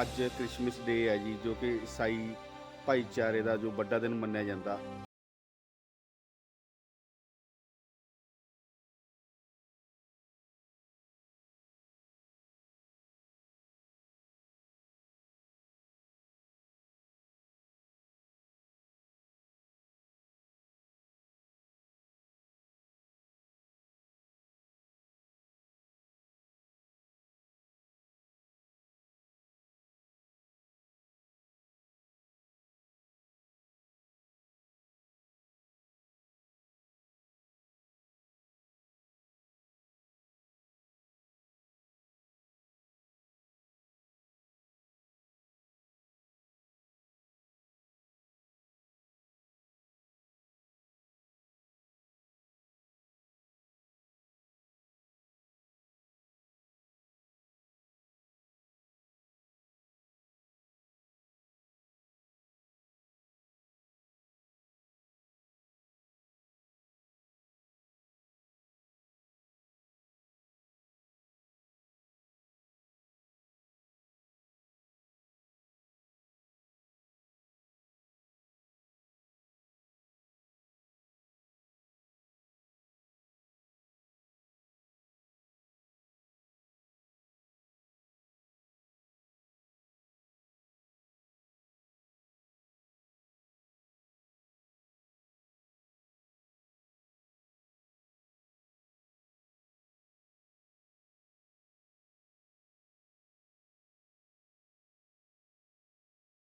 ਅੱਜ ਕ੍ਰਿਸਮਸ ਡੇ ਹੈ ਜੀ, ਜੋ ਕਿ ਈਸਾਈ ਭਾਈਚਾਰੇ ਦਾ ਜੋ ਵੱਡਾ ਦਿਨ ਮੰਨਿਆ ਜਾਂਦਾ।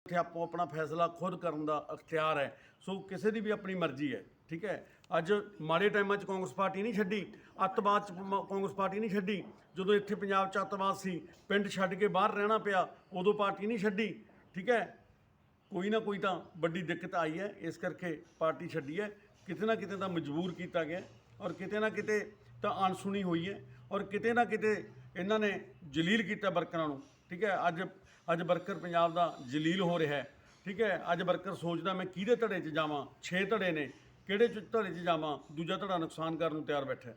ਇੱਥੇ ਆਪੋ ਆਪਣਾ ਫੈਸਲਾ ਖੁਦ ਕਰਨ ਦਾ ਅਖਤਿਆਰ ਹੈ। ਸੋ ਕਿਸੇ ਦੀ ਵੀ ਆਪਣੀ ਮਰਜ਼ੀ ਹੈ, ਠੀਕ ਹੈ? ਅੱਜ ਮਾੜੇ ਟਾਈਮਾਂ 'ਚ ਕਾਂਗਰਸ ਪਾਰਟੀ ਨਹੀਂ ਛੱਡੀ, ਅੱਤਵਾਦ 'ਚ ਮ- ਕਾਂਗਰਸ ਪਾਰਟੀ ਨਹੀਂ ਛੱਡੀ। ਜਦੋਂ ਇੱਥੇ ਪੰਜਾਬ 'ਚ ਅੱਤਵਾਦ ਸੀ, ਪਿੰਡ ਛੱਡ ਕੇ ਬਾਹਰ ਰਹਿਣਾ ਪਿਆ, ਉਦੋਂ ਪਾਰਟੀ ਨਹੀਂ ਛੱਡੀ, ਠੀਕ ਹੈ? ਕੋਈ ਨਾ ਕੋਈ ਤਾਂ ਵੱਡੀ ਦਿੱਕਤ ਆਈ ਹੈ, ਇਸ ਕਰਕੇ ਪਾਰਟੀ ਛੱਡੀ ਹੈ। ਕਿਤੇ ਨਾ ਕਿਤੇ ਤਾਂ ਮਜਬੂਰ ਕੀਤਾ ਗਿਆ ਔਰ ਕਿਤੇ ਨਾ ਕਿਤੇ ਤਾਂ ਅਣਸੁਣੀ ਹੋਈ ਹੈ ਔਰ ਕਿਤੇ ਨਾ ਕਿਤੇ ਇਹਨਾਂ ਨੇ ਜਲੀਲ ਕੀਤਾ ਵਰਕਰਾਂ ਨੂੰ, ਠੀਕ ਹੈ? ਅੱਜ ਅੱਜ ਵਰਕਰ ਪੰਜਾਬ ਦਾ ਜਲੀਲ ਹੋ ਰਿਹਾ ਹੈ। ਠੀਕ ਹੈ, ਅੱਜ ਵਰਕਰ ਸੋਚਦਾ ਮੈਂ ਕਿਹਦੇ ਧੜੇ 'ਚ ਜਾਵਾਂ? 6 ਧੜੇ ਨੇ। ਕਿਹੜੇ ਧੜੇ 'ਚ ਜਾਵਾਂ? ਦੂਜਾ ਧੜਾ ਨੁਕਸਾਨ ਕਰਨ ਨੂੰ ਤਿਆਰ ਬੈਠਾ